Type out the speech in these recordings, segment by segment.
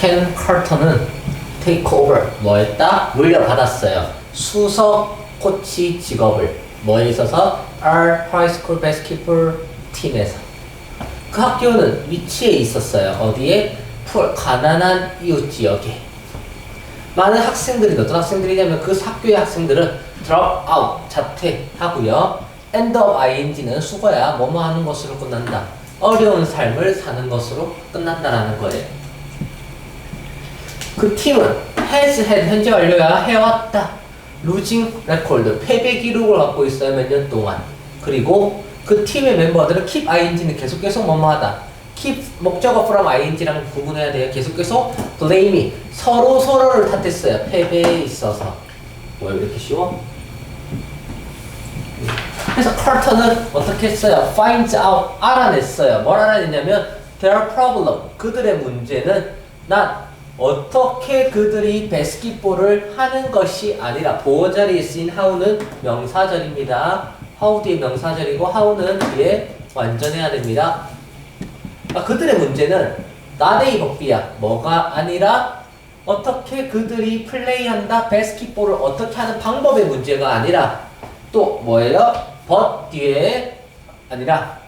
켄 칼터는 테이크오버 뭐 했다? 물려받았어요. 수석 코치 직업을 뭐에 있어서 R 하이스쿨 베스킷볼 팀에서 그 학교는 위치에 있었어요. 어디에? 풀 가난한 이웃 지역에 많은 학생들이 어떤 학생들이냐면 그 학교의 학생들은 drop 자퇴하고요. end of ing는 수거야 뭐뭐 하는 것으로 끝난다. 어려운 삶을 사는 것으로 끝난다라는 거예요. 그 팀은 has had 현재 완료야 해왔다. losing record 패배 기록을 갖고 있어요 몇 년 동안. 그리고 그 팀의 멤버들은 keep ing는 계속 계속 뭐뭐하다. keep 목적어 from ing랑 구분해야 돼요. 계속 계속 blaming 서로 서로를 탓했어요. 패배에 있어서. 왜 이렇게 쉬워? 그래서 커터는 어떻게 했어요? finds out 알아냈어요. 뭘 알아냈냐면 their problem 그들의 문제는 난 어떻게 그들이 베스킷볼을 하는 것이 아니라 보호 자리에 쓰인 how는 명사절입니다. how 뒤에 명사절이고 how는 뒤에 완전해야 됩니다. 아, 그들의 문제는 나데이 법비야 뭐가 아니라 어떻게 그들이 플레이한다 베스킷볼을 어떻게 하는 방법의 문제가 아니라 또 뭐예요? but 뒤에 아니라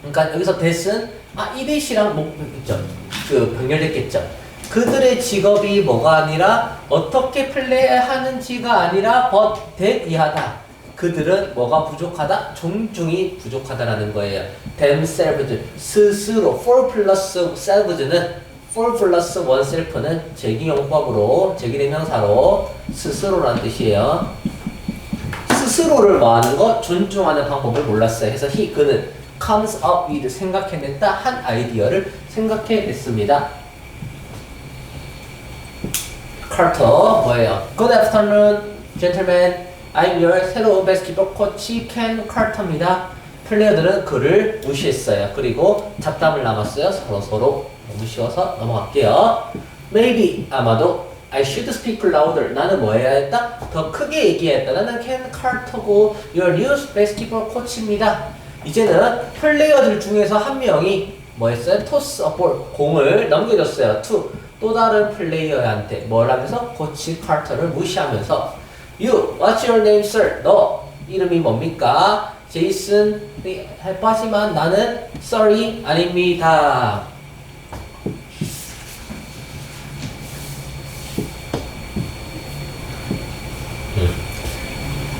그러니까 여기서 that은 아 이대시랑 목있죠 그 병렬됐겠죠 그들의 직업이 뭐가 아니라 어떻게 플레이하는지가 아니라 but 이하다 그들은 뭐가 부족하다? 존중이 부족하다라는 거예요. themselves 스스로 for plus selves는 for plus oneself는 제기용법으로 제기대명사로 스스로라는 뜻이에요. 스스로를 뭐하는 거? 존중하는 방법을 몰랐어요. 그래서 he 그는 comes up with 생각해냈다 한 아이디어를 생각해냈습니다. 카터 뭐예요? Good afternoon, gentlemen. I'm your 새로운 베스킷볼 코치 켄 카터입니다. 플레이어들은 그를 무시했어요. 그리고 잡담을 나눴어요. 서로 서로 너무 쉬워서 넘어갈게요. Maybe 아마도 I should speak louder. 나는 뭐 해야 했다? 더 크게 얘기했다. 나는 켄 카터고 your new basketball 코치입니다. 이제는 플레이어들 중에서 한 명이 뭐 했어요? 토스 볼 공을 넘겨줬어요. to 또 다른 플레이어한테 뭘 하면서 코치 카터를 무시하면서 You, what's your name, sir? 너 이름이 뭡니까? 제이슨 해빠지만 나는 sorry 아닙니다.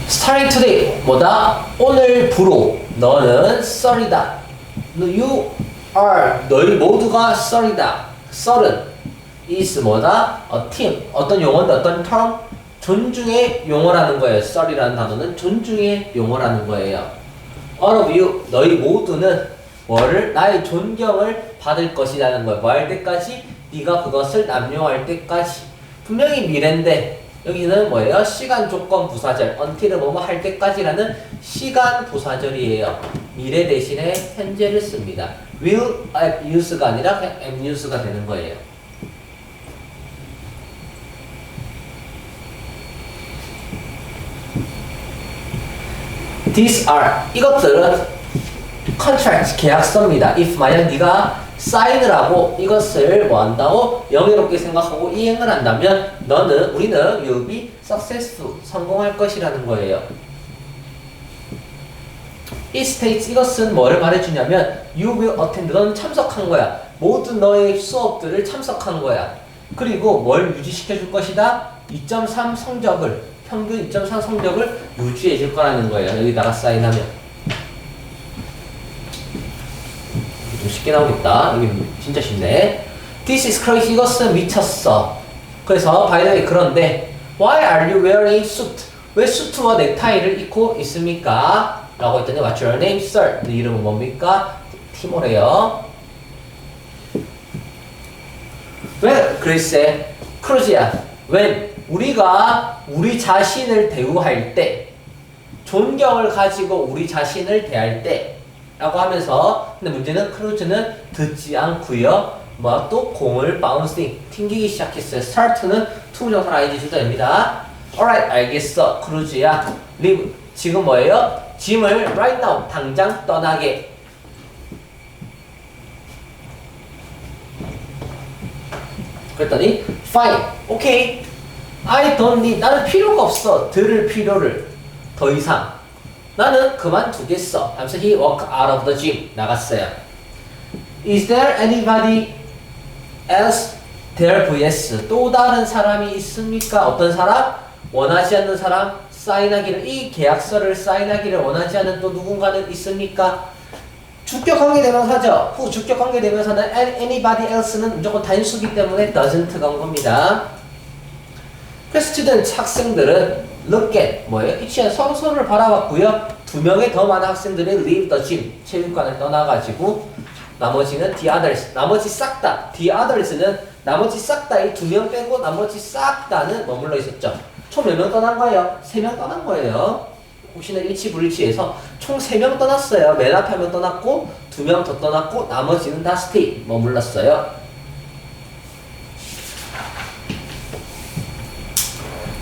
Starting today 뭐다? 오늘부로 너는 sorry다. You are 너희 모두가 sorry다. sorry는 is 뭐다? a team 어떤 용어인데 어떤 term? 존중의 용어라는 거예요. sorry라는 단어는 존중의 용어라는 거예요. All of you, 너희 모두는 뭐를 나의 존경을 받을 것이라는 거예요. 뭐 할 때까지? 네가 그것을 남용할 때까지. 분명히 미래인데 여기는 뭐예요? 시간 조건 부사절. until은 뭐뭐 할 때까지라는 시간 부사절이에요. 미래 대신에 현재를 씁니다. will use가 아니라 그냥 am use가 되는 거예요. These are 이것들은 contract 계약서입니다. if 만약 네가 사인을 하고 이것을 뭐 한다고 영예롭게 생각하고 이행을 한다면 너는 우리는 you'll be successful 성공할 것이라는 거예요. It states 이것은 뭐를 말해주냐면 you will attend 너는 참석한 거야. 모든 너의 수업들을 참석한 거야. 그리고 뭘 유지시켜 줄 것이다? 2.3 성적을 평균 2.3 성적을 유지해 줄 거라는 거예요. 여기다가 사인하면. 좀 쉽게 나오겠다. 여기 진짜 쉽네. This is crazy. 이것은 미쳤어. 그래서 바이더웨이 그런데 Why are you wearing suit? 왜 수트와 넥타이를 입고 있습니까? 라고 했더니 What's your name, sir? 네 이름은 뭡니까? 티모래요. 왜? 글쎄, 크루지야. 웬 우리가 우리 자신을 대우할 때, 존경을 가지고 우리 자신을 대할 때, 라고 하면서, 근데 문제는 크루즈는 듣지 않고요 뭐, 또 공을 바운싱, 튕기기 시작했어요. 스타트는 투부정사 ing 주자입니다. alright, 알겠어. 크루즈야. leave. 지금 뭐예요? 짐을 right now, 당장 떠나게. 그랬더니, fine, 오케이. Okay. I don't need. 나는 필요가 없어. 들을 필요를 더 이상. 나는 그만두겠어. 하면서 he walked out of the gym. 나갔어요. Is there anybody else there vs 또 다른 사람이 있습니까? 어떤 사람? 원하지 않는 사람? 사인하기를 이 계약서를 사인하기를 원하지 않는 또 누군가는 있습니까? 주격 관계 대명사죠. 후 주격 관계 대명사는 anybody else는 무조건 단수기 때문에 doesn't 간 겁니다. Student 학생들은 at 뭐예요? 서로 서로를 바라봤고요. 두 명의 더 많은 학생들이 leave the gym 체육관을 떠나가지고 나머지는 the others 나머지 싹다 the others는 나머지 싹 다 이 두 명 빼고 나머지 싹 다는 머물러 있었죠. 총 몇 명 떠난 거예요? 세 명 떠난 거예요. 혹시나 일치 불일치해서 총 세 명 떠났어요. 맨 앞에 한 명 떠났고 두 명 더 떠났고 나머지는 다 스테이 머물렀어요.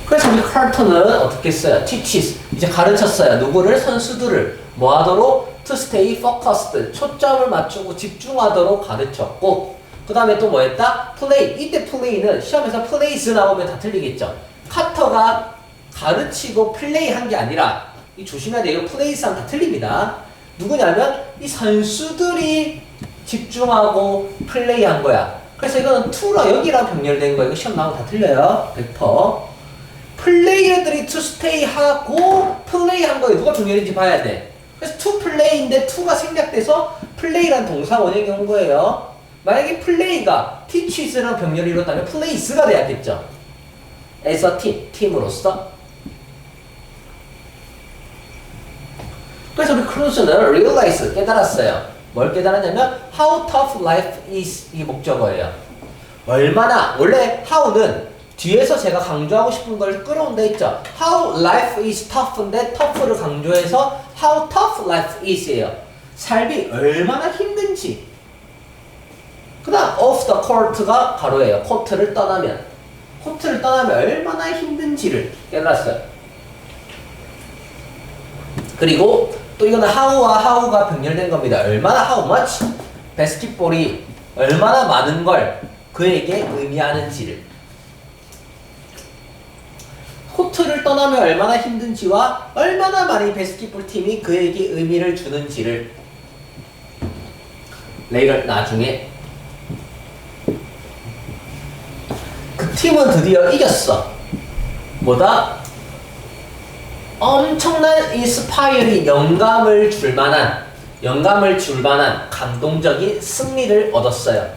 그래서 우리 카르터는 어떻게 했어요? teaches 이제 가르쳤어요. 누구를 선수들을 뭐 하도록 to stay focused 초점을 맞추고 집중하도록 가르쳤고 그 다음에 또 뭐 했다? play 이때 play는 시험에서 plays 나오면 다 틀리겠죠. 카터가 가르치고 플레이 한 게 아니라 이 조심해야 돼요. 플레이스랑 다 틀립니다. 누구냐면 이 선수들이 집중하고 플레이 한 거야. 그래서 이거는 투라 여기랑 병렬된 거예요. 이거 시험 나오면 다 틀려요. 100%. 플레이어들이 to stay 하고 플레이한 거에 누가 병렬인지 봐야 돼. 그래서 to play인데 to가 생략돼서 플레이란 동사 원형이 온 거예요. 만약에 플레이가 teaches랑 병렬이 이뤘다면 place가 돼야겠죠. as a 팀으로서. 그래서 우리 크루즈는 realize, 깨달았어요. 뭘 깨달았냐면 how tough life is 이 목적어예요. 얼마나 원래 how는 뒤에서 제가 강조하고 싶은 걸 끌어온다 했죠. How life is tough인데 tough를 강조해서 how tough life is예요. 삶이 얼마나 힘든지. 그 다음 off the court가 가로예요. 코트를 떠나면 코트를 떠나면 얼마나 힘든지를 깨달았어요. 그리고 또 이거는 how와 how가 병렬된 겁니다. 얼마나 how much 바스켓볼이 얼마나 많은 걸 그에게 의미하는지를 코트를 떠나면 얼마나 힘든지와 얼마나 많이 바스켓볼 팀이 그에게 의미를 주는지를 레이를 나중에 그 팀은 드디어 이겼어. 뭐다? 엄청난 인스파이어리 영감을 줄 만한 영감을 줄 만한 감동적인 승리를 얻었어요.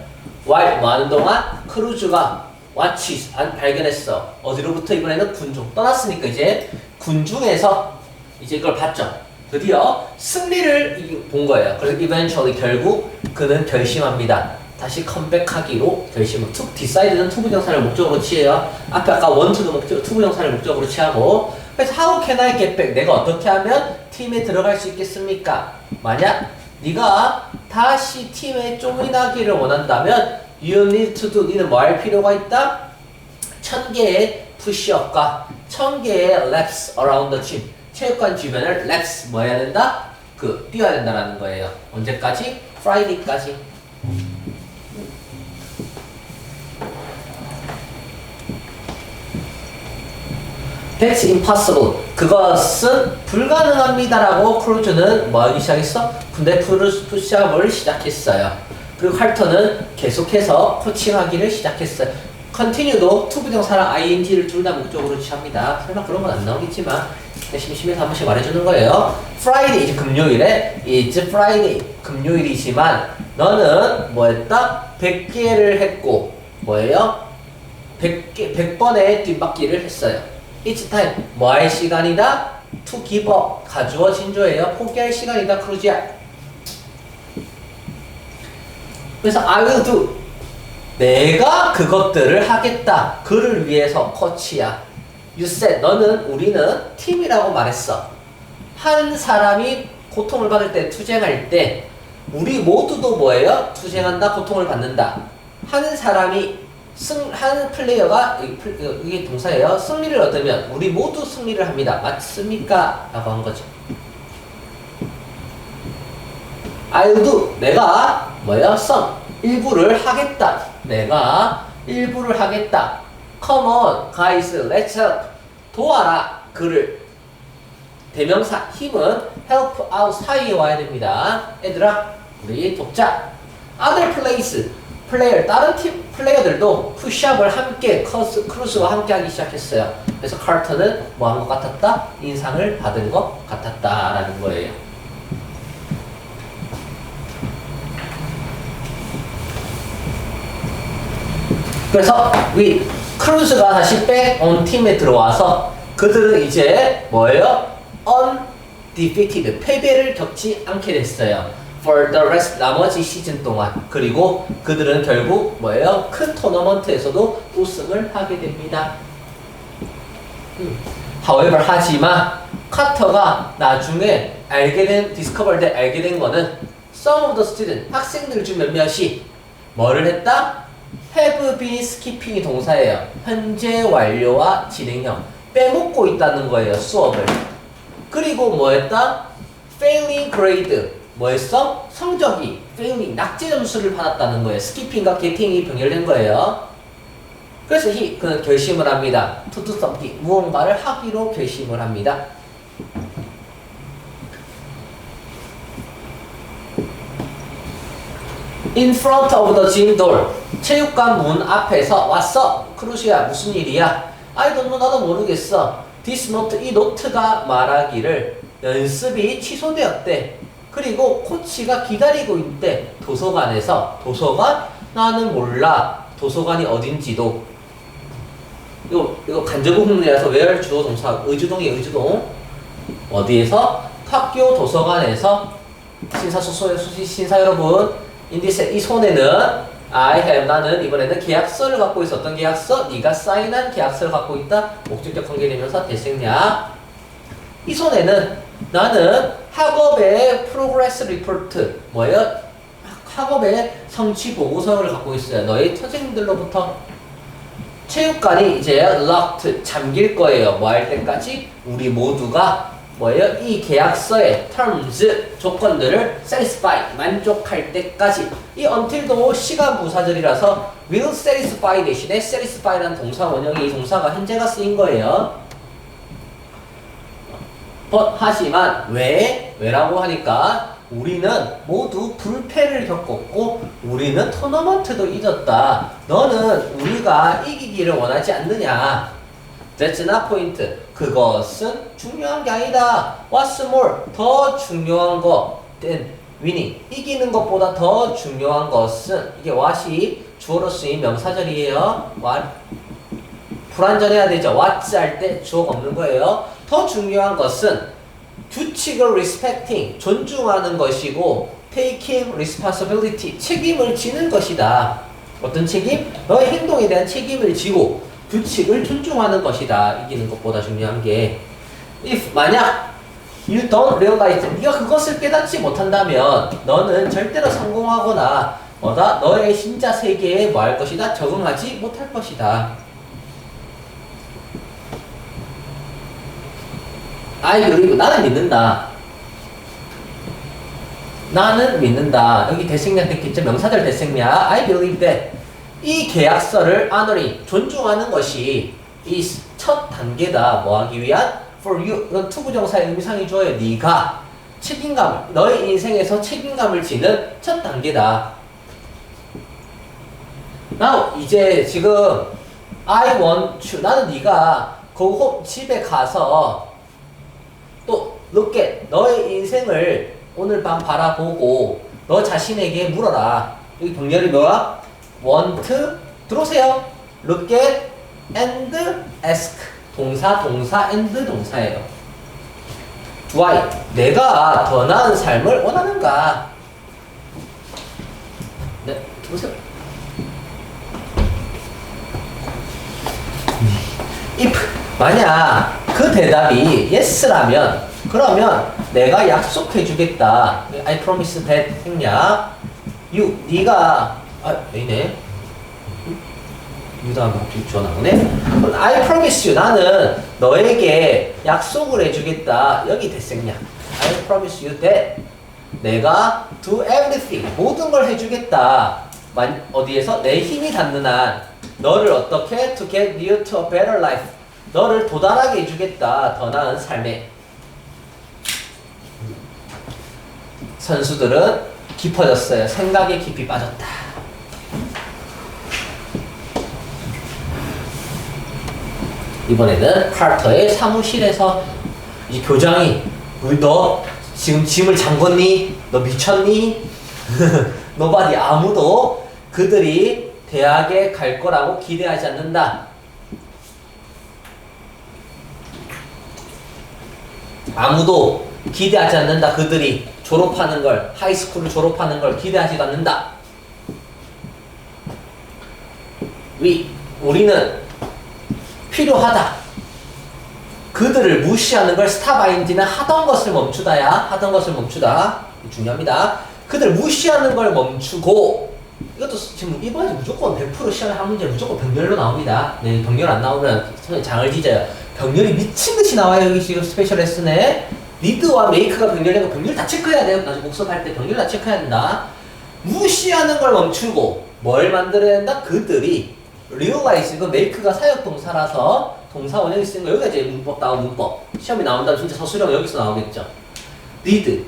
와이 많은 동안 크루즈가 와치 안 발견했어. 어디로부터 이번에는 군중 떠났으니까 이제 군중에서 이제 이걸 봤죠. 드디어 승리를 이- 본 거예요. 그래서 eventually 결국 그는 결심합니다. 다시 컴백하기로 결심을 투 decid는 투부 정사를 목적으로 취해요. 앞에 아까 want to도 목적 투부 정사를 목적으로 취하고 그래서 how can I get back? 내가 어떻게 하면 팀에 들어갈 수 있겠습니까? 만약 네가 다시 팀에 조인하기를 원한다면 you need to do 니는 뭐 할 필요가 있다? 천 개의 푸시업과 천 개의 laps around the gym 체육관 주변을 laps 뭐 해야 된다? 그 뛰어야 된다라는 거예요. 언제까지? Friday까지. That's impossible. 그것은 불가능합니다라고 크루즈는 뭐 하기 시작했어? 군대 푸시업을 시작했어요. 그리고 할터는 계속해서 코칭하기를 시작했어요. continue도 투부정사랑 ing를 둘 다 목적으로 취합니다. 설마 그런 건 안 나오겠지만 심심해서 한 번씩 말해주는 거예요. Friday 이제 금요일에 It's Friday 금요일이지만 너는 뭐 했다? 100개를 했고 뭐예요? 100개, 100번의 뒷바퀴를 했어요. It's time. 뭐 할 시간이다? To give up. 가주어 진조예요. 포기할 시간이다. 크루지야. 그래서 I will do. 내가 그것들을 하겠다. 그를 위해서 코치야. You said. 너는 우리는 팀이라고 말했어. 한 사람이 고통을 받을 때, 투쟁할 때, 우리 모두도 뭐예요? 투쟁한다, 고통을 받는다. 하는 사람이 승, 한 플레이어가, 어, 이게 동사예요. 승리를 얻으면 우리 모두 승리를 합니다. 맞습니까? 라고 한 거죠. I'll do. 내가 뭐야? some. 일부를 하겠다. 내가 일부를 하겠다. Come on, guys, let's help. 도와라. 그를. 대명사 힘은 help out 사이에 와야 됩니다. 얘들아, 우리 돕자. Other place, 플레이어, 다른 팀 플레이어들도 푸시업을 함께 커스, 크루스와 함께 하기 시작했어요. 그래서 카르터는 뭐 한 것 같았다? 인상을 받은 것 같았다라는 거예요. 그래서 위 크루즈가 다시 백온 팀에 들어와서 그들은 이제 뭐예요? undefeated 패배를 겪지 않게 됐어요. For the rest 나머지 시즌 동안 그리고 그들은 결국 뭐예요? 큰 토너먼트에서도 우승을 하게 됩니다. 음. However 하지만 카터가 나중에 알게 된 디스커버 때 알게 된 거는 some of the student 학생들 중 몇몇이 뭐를 했다? Have been skipping이 동사예요. 현재 완료와 진행형 빼먹고 있다는 거예요. 수업을. 그리고 뭐 했다? failing grade 뭐 했어? 성적이 failing 낙제 점수를 받았다는 거예요. 스키핑과 게팅이 병렬된 거예요. 그래서 히 그는 결심을 합니다. to do something 무언가를 하기로 결심을 합니다. Of the gym door. 체육관 문 앞에서 왔어. 크루시야 무슨 일이야? I don't know 나도 모르겠어. This note 이 노트가 말하기를 연습이 취소되었대. 그리고 코치가 기다리고 있대. 도서관에서 도서관 나는 몰라. 도서관이 어딘지도 이거 이거 간접구문이라서 where 주어 동사 의주동이 의주동 어디에서 학교 도서관에서 신사 소소의 수시 신사 여러분 인디스 이 손에는 I have 나는 이번에는 계약서를 갖고 있었던 계약서 네가 사인한 계약서를 갖고 있다 목적격 관계되면서 대생략 이 손에는 나는 학업의 프로그레스 리포트 뭐예요? 학업의 성취 보고서를 갖고 있어요. 너희 선생님들로부터 체육관이 이제 locked 잠길 거예요. 뭐 할 때까지 우리 모두가 뭐예요? 이 계약서의 terms 조건들을 satisfy 만족할 때까지 이 until도 시간 부사절이라서 will satisfy 대신에 satisfy라는 동사 원형이 이 동사가 현재가 쓰인 거예요. but 하지만 왜? 왜라고 하니까 우리는 모두 불패를 겪었고 우리는 토너먼트도 잊었다. 너는 우리가 이기기를 원하지 않느냐? That's not point. 그것은 중요한 게 아니다. What's more? 더 중요한 거. Then winning. 이기는 것보다 더 중요한 것은 이게 what이 주어로 쓰인 명사절이에요. what 불완전해야 되죠. what's 할 때 주어가 없는 거예요. 더 중요한 것은 규칙을 respecting 존중하는 것이고 taking responsibility 책임을 지는 것이다. 어떤 책임? 너의 행동에 대한 책임을 지고 규칙을 존중하는 것이다. 이기는 것보다 중요한 게 if 만약 you don't realize 네가 그것을 깨닫지 못한다면 너는 절대로 성공하거나 뭐다 너의 신자 세계에 뭐 할 것이다 적응하지 못할 것이다. I believe 나는 믿는다. 나는 믿는다. 여기 대생략 됐겠죠? 명사절 대생략. I believe that 이 계약서를 honoring 존중하는 것이 is 첫 단계다. 뭐 하기 위한 for you 이건 투부정사의 의미상이 줘요. 네가 책임감 너의 인생에서 책임감을 지는 첫 단계다. Now 이제 지금 I want you 나는 네가 그 집에 가서 또 at 너의 인생을 오늘 밤 바라보고 너 자신에게 물어라. 여기 병렬이 뭐야? Want 들어오세요. look at and ask 동사 동사 and 동사예요. why 내가 더 나은 삶을 원하는가? 네, 들어오세요. if 만약 그 대답이 yes라면 그러면 내가 약속해 주겠다. I promise that 생략. you 네가 아 왜네? 유 다음에 갑자기 나오네. 그럼 I promise you 나는 너에게 약속을 해주겠다. 여기 대생략. I promise you that 내가 do everything 모든 걸 해주겠다. 만, 어디에서 내 힘이 닿는 한 너를 어떻게 to get you to a better life 너를 도달하게 해주겠다 더 나은 삶에 선수들은 깊어졌어요 생각에 깊이 빠졌다 이번에는 카터의 사무실에서 이 교장이 "우리 너 지금 짐을 잠궜니? 너 미쳤니? 너바디 아무도 그들이 대학에 갈 거라고 기대하지 않는다. 아무도 기대하지 않는다. 그들이 졸업하는 걸, 하이스쿨을 졸업하는 걸 기대하지도 않는다. 위, 우리는 필요하다. 그들을 무시하는 걸 스탑아인지는 하던 것을 멈추다야. 하던 것을 멈추다. 중요합니다. 그들 무시하는 걸 멈추고 이것도 지금 이번에 무조건 100% 시험에 한 문제 무조건 병렬로 나옵니다. 네, 병렬 안 나오면 선생님 장을 뒤져요. 병렬이 미친 듯이 나와요. 여기 지금 스페셜 레슨에 리드와 메이크가 병렬이고 병렬 다 체크해야 돼요. 나중에 복습할 때 병렬 다 체크해야 된다. 무시하는 걸 멈추고 뭘 만들어야 된다? 그들이 realize 이거 make가 사역 동사라서 동사 원형이 쓰는 거 여기가 이제 문법 다운 문법 시험에 나온다면 진짜 서술형 여기서 나오겠죠. need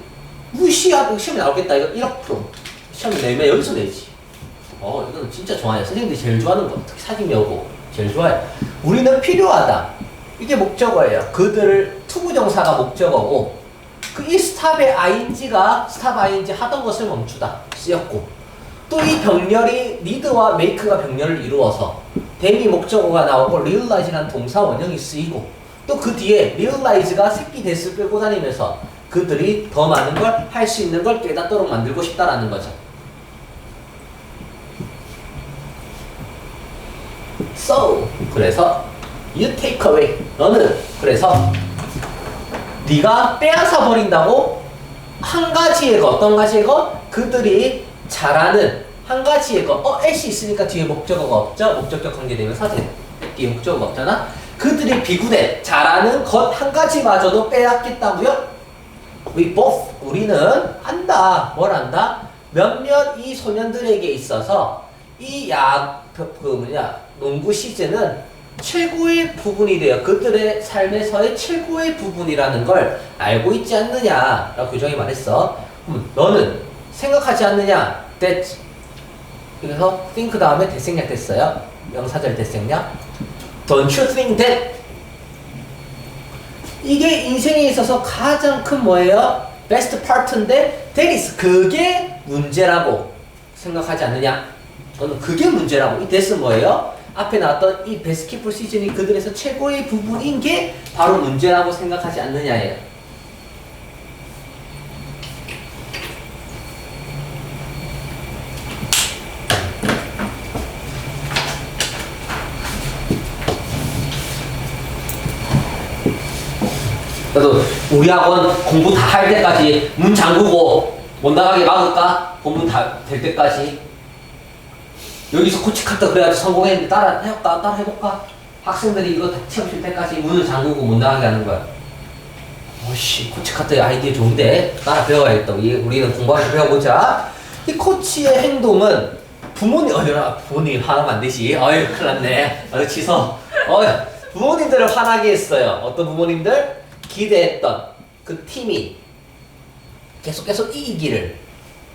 무시하고 시험에 나오겠다 이거 1억 프로 시험에 내면 여기서 내지. 어 이거는 진짜 좋아요. 선생님들이 제일 좋아하는 거 특히 사진 여고 제일 좋아요. 우리는 필요하다. 이게 목적어예요. 그들을 투부정사가 목적어고 그 이 스탑의 ing가 스탑 ing 하던 것을 멈추다 쓰였고 또 이 병렬이 리드와 메이크가 병렬을 이루어서 대미 목적어가 나오고 realize라는 동사 원형이 쓰이고 또 그 뒤에 realize가 새끼 대스 끌고 다니면서 그들이 더 많은 걸 할 수 있는 걸 깨닫도록 만들고 싶다라는 거죠. So 그래서 you take away 너는 그래서 네가 빼앗아 버린다고 한 가지의 것 어떤 가지의 것 그들이 잘하는 한 가지의 것 어, s 있으니까 뒤에 목적어가 없죠 목적격 관계되면서 돼. 뒤에 목적어가 없잖아 그들이 비구된 잘하는 것 한 가지마저도 빼앗겠다고요 We both 우리는 안다 뭘 안다 몇몇 이 소년들에게 있어서 이 야 그 그 뭐냐 농구 시즌은 최고의 부분이 돼요. 그들의 삶에서의 최고의 부분이라는 걸 알고 있지 않느냐라고 교정이 말했어. 음, 너는 생각하지 않느냐? That 그래서 think 다음에 대생략 됐어요. 명사절 대생략. Don't you think that? 이게 인생에 있어서 가장 큰 뭐예요? 베스트 파트인데 that is 그게 문제라고 생각하지 않느냐? 저는 그게 문제라고. 이 that은 뭐예요? 앞에 나왔던 이 베스킷볼 시즌이 그들에서 최고의 부분인 게 바로 문제라고 생각하지 않느냐예요. 그래도 우리 학원 공부 다 할 때까지 문 잠그고 못 나가게 막을까? 본문 다 될 때까지 여기서 코치카트 그래야지 성공했는데 따라 해볼까? 따라 해볼까? 학생들이 이거 다칠 때까지 문을 잠그고 못 나가게 하는 거야. 오씨 코치카트의 아이디어 좋은데 따라 배워야겠다. 우리, 우리는 공부하면서 배워보자. 이 코치의 행동은 부모님 어여라 부모님 화나면 안 되지. 어이 큰일 났네. 어 취소. 어이 부모님들을 화나게 했어요. 어떤 부모님들 기대했던 그 팀이 계속 계속 이기기를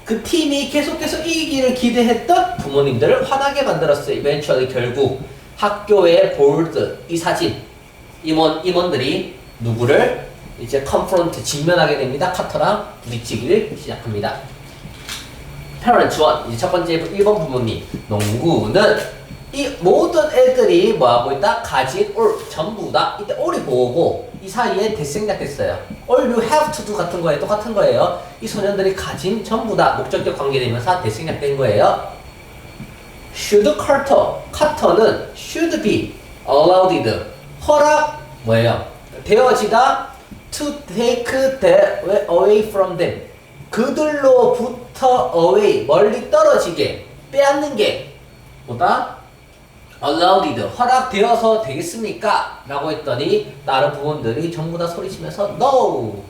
그 팀이 계속 계속 이기기를 기대했던 부모님들을 화나게 만들었어요. 이벤츄얼리 결국 학교의 볼드 이 사진 임원 임원들이 누구를 이제 컨프런트 직면하게 됩니다. 카터랑 부딪히기를 시작합니다. parent 1 이제 첫 번째 1번 부모님 농구는 이 모든 애들이 뭐하고 있다? 가진 올 전부 다 이때 올이 보고 이 사이에 대생략됐어요. all you have to do 같은 거에 똑같은 거예요. 이 소년들이 가진 전부 다 목적격 관계되면서 대생략된 거예요. should Carter 카터는 should be allowed 허락 뭐예요? 되어지다 to take that away from them 그들로부터 away 멀리 떨어지게 빼앗는 게 보다 allowed 허락되어서 되겠습니까? 라고 했더니 다른 부분들이 전부 다 소리치면서 no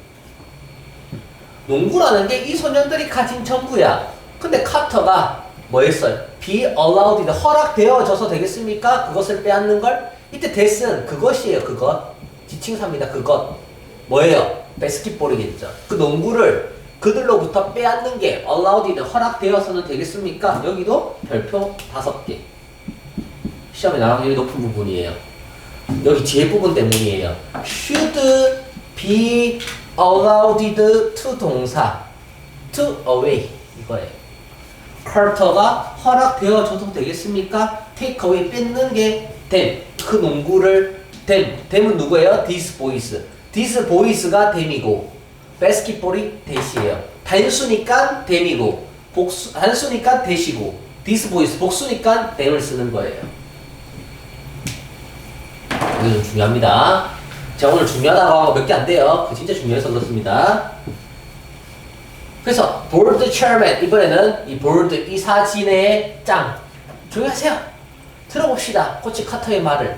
농구라는 게 이 소년들이 가진 전부야 근데 카터가 뭐 했어요? be allowed 허락되어져서 되겠습니까? 그것을 빼앗는 걸 이때 that은 그것이에요 그것 지칭사입니다 그것 뭐예요? 바스켓볼이겠죠 그 농구를 그들로부터 빼앗는 게 allowed 허락되어서는 되겠습니까? 여기도 별표 다섯 개 시험에 나가기 높은 부분이에요 여기 뒤에 부분 때문이에요 should be allowed to 동사 to away 이거예요 커터가 허락되어줘도 되겠습니까? take away 뺏는 게 them 그 농구를 them them은 누구예요? this boys this boys가 them이고 basketball이 that이에요 단수니까 them이고 복수 단수니까 that이고 this boys 복수니까 them을 쓰는 거예요 이거 좀 중요합니다. 제가 오늘 중요하다고 몇 개 안 돼요. 그 진짜 중요해서 그렇습니다. 그래서 보르드 체어맨 이번에는 이 보르드 이 사진의 짱. 조용하세요. 들어봅시다. 코치 카터의 말을.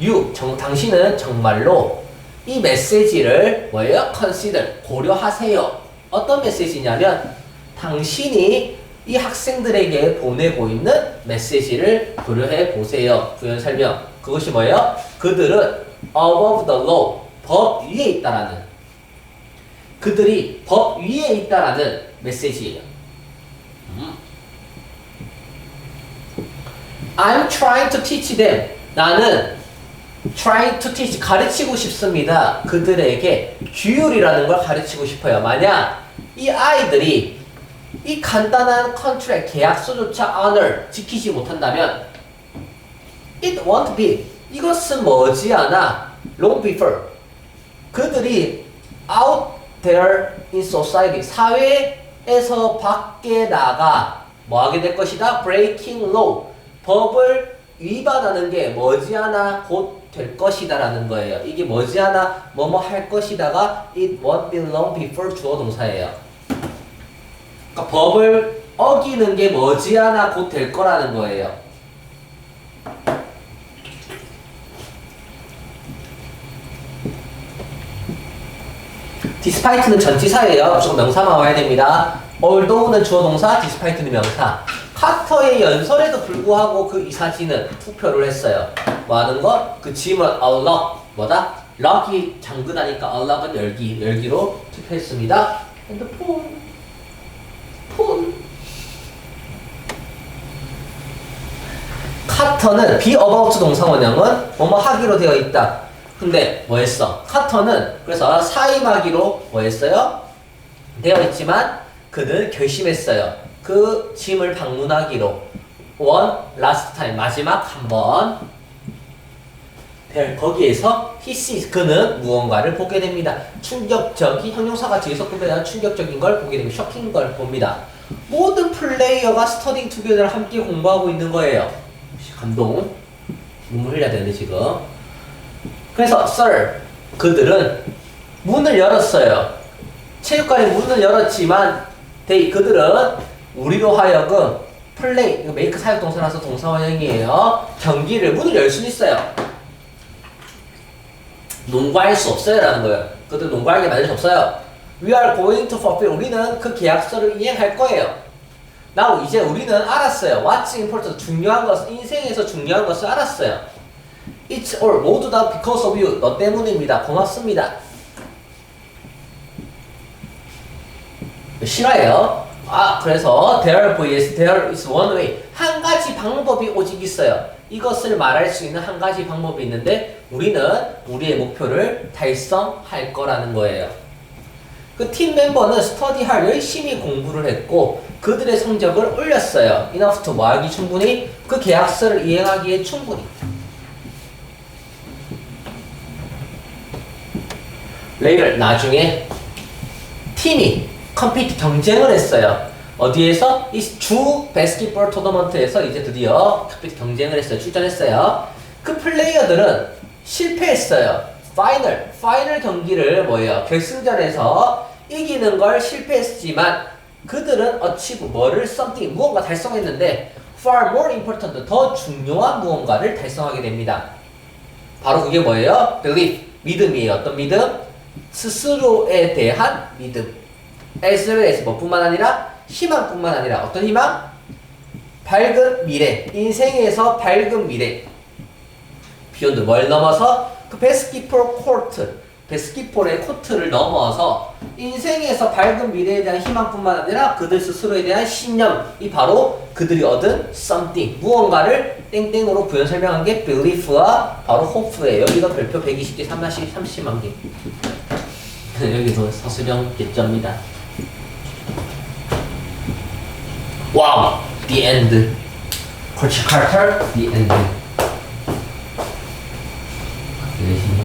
유 정, 당신은 정말로 이 메시지를 뭐예요? consider 고려하세요. 어떤 메시지냐면 당신이 이 학생들에게 보내고 있는 메시지를 고려해 보세요. 구현 설명 그것이 뭐예요? 그들은 above the law 법 위에 있다라는 그들이 법 위에 있다라는 메시지예요. 음. I'm trying to teach them. 나는 trying to teach 가르치고 싶습니다. 그들에게 규율이라는 걸 가르치고 싶어요. 만약 이 아이들이 이 간단한 컨트랙 계약서조차 honor 지키지 못한다면 it won't be. 이것은 머지않아? Long before. 그들이 out there in society 사회에서 밖에 나가 뭐 하게 될 것이다? Breaking law. 법을 위반하는 게 머지않아? 곧 될 것이다 라는 거예요. 이게 머지않아? 뭐뭐 할 것이다가 it won't be long before 주어 동사예요. 그러니까 법을 어기는 게 머지않아? 곧 될 거라는 거예요. 디스파이트는 전치사예요. 무조건 명사만 와야 됩니다. although는 주어 동사, 디스파이트는 명사. 카터의 연설에도 불구하고 그 이사지는 투표를 했어요. 뭐 하는 거? 그 짐을 unlock, 뭐다? 럭이 잠그다니까 unlock은 열기, 열기로 투표했습니다. 핸드폰, 폰. 카터는 be about 동사 원형은 뭐뭐 하기로 되어 있다. 근데 뭐 했어? 카터는 그래서 사임하기로 뭐 했어요? 되어 있지만 그는 결심했어요. 그 짐을 방문하기로 one last time 마지막 한 번. 네, 거기에서 sees 그는 무언가를 보게 됩니다. 충격적인 형용사가 뒤에서 구별하는 충격적인 걸 보게 됩니다. 쇼킹 걸 봅니다. 모든 플레이어가 스터딩 투게더를 함께 공부하고 있는 거예요. 감동. 눈물 흘려야 되는데 지금. 그래서 sir 그들은 문을 열었어요. 체육관에 문을 열었지만 they 그들은 우리로 하여금 플레이 메이크 사역 동사라서 동사 원형이에요. 경기를 문을 열 수는 있어요. 농구할 수 없어요라는 거예요. 그들 농구하게 만들 수 없어요. We are going to fulfill 우리는 그 계약서를 이행할 거예요. now 이제 우리는 알았어요. What's important 중요한 것 인생에서 중요한 것을 알았어요. It's all 모두 다 because of you 너 때문입니다. 고맙습니다. 싫어요. 아 그래서 there vs there is one way 한 가지 방법이 오직 있어요. 이것을 말할 수 있는 한 가지 방법이 있는데 우리는 우리의 목표를 달성할 거라는 거예요. 그 팀 멤버는 스터디할 열심히 공부를 했고 그들의 성적을 올렸어요. enough to 뭐하기 충분히 그 계약서를 이행하기에 충분히. 레이를 나중에 팀이 컴피트 경쟁을 했어요. 어디에서? 이주 바스켓볼 토너먼트에서 이제 드디어 컴피트 경쟁을 했어요. 출전했어요. 그 플레이어들은 실패했어요. 파이널, 파이널 경기를 뭐예요? 결승전에서 이기는 걸 실패했지만 그들은 어치브 뭐를 something 무언가 달성했는데 far more important 더 중요한 무언가를 달성하게 됩니다. 바로 그게 뭐예요? belief 믿음이에요. 어떤 믿음? 스스로에 대한 믿음. as well as 뭐뿐만 아니라 희망뿐만 아니라 어떤 희망? 밝은 미래, 인생에서 밝은 미래. 비욘드 뭘 넘어서 그 베스키폴 코트, 베스키폴의 코트를 넘어서 인생에서 밝은 미래에 대한 희망뿐만 아니라 그들 스스로에 대한 신념이 바로 그들이 얻은 something 무언가를 땡땡으로 부연 설명한 게 belief와 바로 hope예요. 여기가 별표 120개, 30, 30만 개. 네, 여기서 서수령 개점이다. 와우! The end. 콜치 칼칼? The end. 아, 네, 네.